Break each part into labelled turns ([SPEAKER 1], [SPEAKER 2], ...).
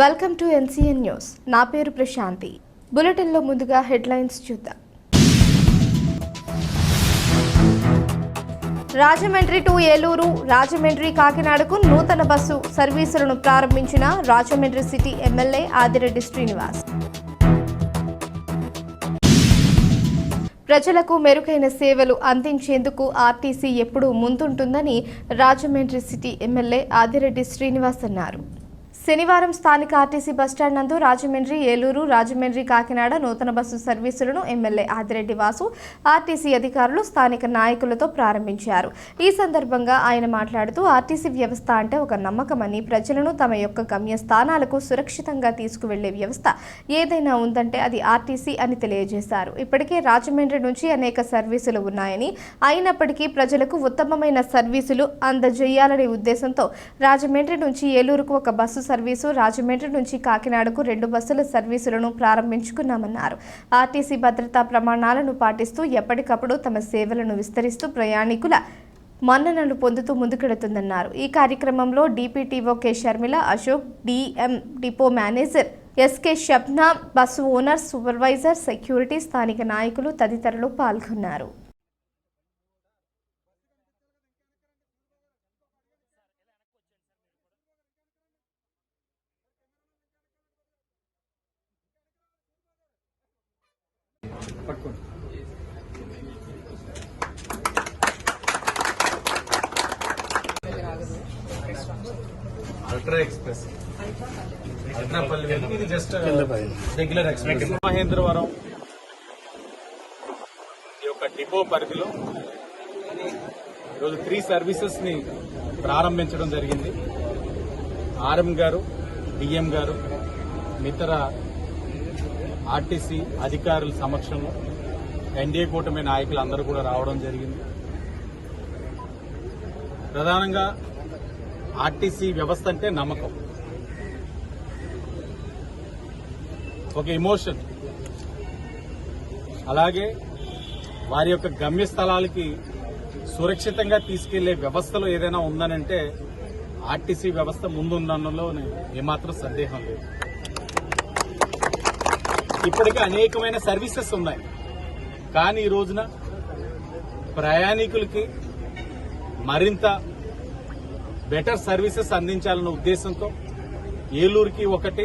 [SPEAKER 1] Welcome to NCN news. నా పేరు ప్రశాంతి. బులెటిన్లో ముందుగా హెడ్లైన్స్ చూద్దాం. రాజమండ్రి టు ఏలూరు రాజమండ్రి కాకినాడకు నూతన బస్సు సర్వీసులను ప్రారంభించిన రాజమండ్రి సిటీ ఎమ్మెల్యే ఆదిరెడ్డి శ్రీనివాస్. ప్రజలకు మెరుగైన సేవలు అందించేందుకు ఆర్టీసీ ఎప్పుడూ ముందుంటుందని రాజమండ్రి సిటీ ఎమ్మెల్యే ఆదిరెడ్డి శ్రీనివాస్ అన్నారు. శనివారం స్థానిక ఆర్టీసీ బస్టాండ్ నందు రాజమండ్రి ఏలూరు రాజమండ్రి కాకినాడ నూతన బస్సు సర్వీసులను ఎమ్మెల్యే ఆదిరెడ్డి వాసు ఆర్టీసీ అధికారులు స్థానిక నాయకులతో ప్రారంభించారు. ఈ సందర్భంగా ఆయన మాట్లాడుతూ ఆర్టీసీ వ్యవస్థ అంటే ఒక నమ్మకమని ప్రజలను తమ యొక్క గమ్య స్థానాలకు సురక్షితంగా తీసుకువెళ్ళే వ్యవస్థ ఏదైనా ఉందంటే అది ఆర్టీసీ అని తెలియజేశారు. ఇప్పటికే రాజమండ్రి నుంచి అనేక సర్వీసులు ఉన్నాయని అయినప్పటికీ ప్రజలకు ఉత్తమమైన సర్వీసులు అందజేయాలనే ఉద్దేశంతో రాజమండ్రి నుంచి ఏలూరుకు ఒక బస్సు సర్వీసు రాజమండ్రి నుంచి కాకినాడకు రెండు బస్సుల సర్వీసులను ప్రారంభించుకున్నామన్నారు. ఆర్టీసీ భద్రతా ప్రమాణాలను పాటిస్తూ ఎప్పటికప్పుడు తమ సేవలను విస్తరిస్తూ ప్రయాణికుల మన్ననలు పొందుతూ ముందుకెడుతుందన్నారు. ఈ కార్యక్రమంలో DPTO K. Sharmila Ashok DM depot manager SK Shabna bus owner supervisor security స్థానిక నాయకులు తదితరులు పాల్గొన్నారు.
[SPEAKER 2] పట్టుకోండి. Ultra express. అల్ట్రా ఇది జస్ట్ రెగ్యులర్ ఎక్స్ప్రెస్ మహేంద్రవరం. ఈ యొక్క డిపో పరిధిలో ఈరోజు త్రీ సర్వీసెస్ని ప్రారంభించడం జరిగింది. ఆర్ఎం గారు డిఎం గారు ఇతర ఆర్టీసీ అధికారుల సమక్షంలో ఎన్డీఏ కూటమి నాయకులు అందరూ కూడా రావడం జరిగింది. ప్రధానంగా ఆర్టీసీ వ్యవస్థ అంటే నమ్మకం. ఒక ఎమోషన్ అలాగే వారి యొక్క గమ్యస్థలాలకి సురక్షితంగా తీసుకెళ్ళే వ్యవస్థలో ఏదైనా ఉందనంటే ఆర్టీసీ వ్యవస్థ ముందుందన్నలో ఏమాత్రం సందేహం లేదు. ఇప్పటికే అనేకమైన సర్వీసెస్ ఉన్నాయి. కానీ ఈ రోజున ప్రయాణికులకి మరింత బెటర్ సర్వీసెస్ అందించాలన్న ఉద్దేశంతో ఏలూరుకి ఒకటి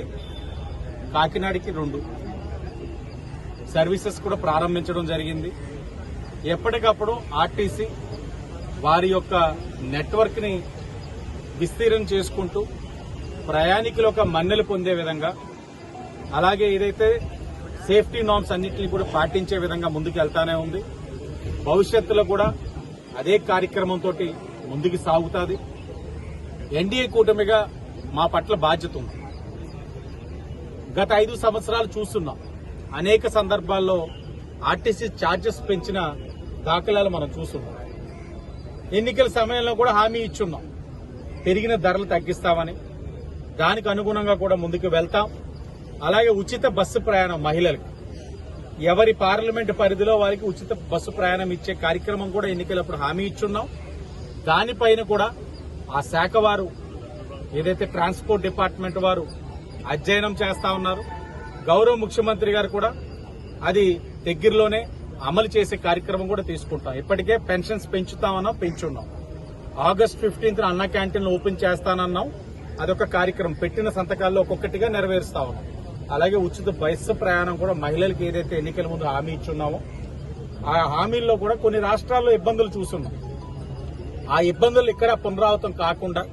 [SPEAKER 2] కాకినాడకి రెండు సర్వీసెస్ కూడా ప్రారంభించడం జరిగింది. ఎప్పటికప్పుడు ఆర్టీసీ వారి యొక్క నెట్వర్క్ని విస్తీర్ణం చేసుకుంటూ ప్రయాణికులు ఒక మన్నెలు పొందే విధంగా అలాగే ఏదైతే సేఫ్టీ నామ్స్ అన్నింటినీ కూడా పాటించే విధంగా ముందుకు వెళ్తానే ఉంది. భవిష్యత్తులో కూడా అదే కార్యక్రమంతో ముందుకు సాగుతుంది. ఎన్డీఏ కూటమిగా మా పట్ల బాధ్యత ఉంది. గత ఐదు సంవత్సరాలు చూస్తున్నాం. అనేక సందర్భాల్లో ఆర్టీసీ ఛార్జెస్ పెంచిన దాఖలాలు మనం చూస్తున్నాం. ఎన్నికల సమయంలో కూడా హామీ ఇచ్చున్నాం. పెరిగిన ధరలు తగ్గిస్తామని. దానికి అనుగుణంగా కూడా ముందుకు వెళ్తాం. అలాగే ఉచిత బస్సు ప్రయాణం మహిళలకు. ఎవరి పార్లమెంట్ పరిధిలో వారికి ఉచిత బస్సు ప్రయాణం ఇచ్చే కార్యక్రమం కూడా ఎన్నికలప్పుడు హామీ ఇచ్చున్నాం. దానిపైన కూడా ఆ శాఖ వారు ఏదైతే ట్రాన్స్పోర్ట్ డిపార్ట్మెంట్ వారు అధ్యయనం చేస్తా ఉన్నారు గౌరవ ముఖ్యమంత్రి గారు కూడా అది దగ్గరలోనే అమలు చేసే కార్యక్రమం కూడా తీసుకుంటాం. ఇప్పటికే పెన్షన్స్ పెంచుతామన్నాం పెంచున్నాం. ఆగస్ట్ ఫిఫ్టీన్త్ అన్న క్యాంటీన్లు ఓపెన్ చేస్తానన్నాం. అదొక కార్యక్రమం. పెట్టిన సంతకాల్లో ఒక్కొక్కటిగా నెరవేరుస్తా ఉన్నాం. అలాగే ఉచిత బస్సు ప్రయాణం కూడా మహిళలకు ఏదైతే ఎన్నికల ముందు హామీ ఇచ్చున్నామో ఆ హామీల్లో కూడా కొన్ని రాష్ట్రాల్లో ఇబ్బందులు చూస్తున్నాం. ఆ ఇబ్బందులు ఇక్కడ పునరావృతం కాకుండా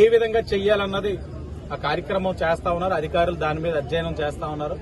[SPEAKER 2] ఏ విధంగా చెయ్యాలన్నది ఆ కార్యక్రమం చేస్తా ఉన్నారు అధికారులు దాని మీద అధ్యయనం చేస్తా ఉన్నారు.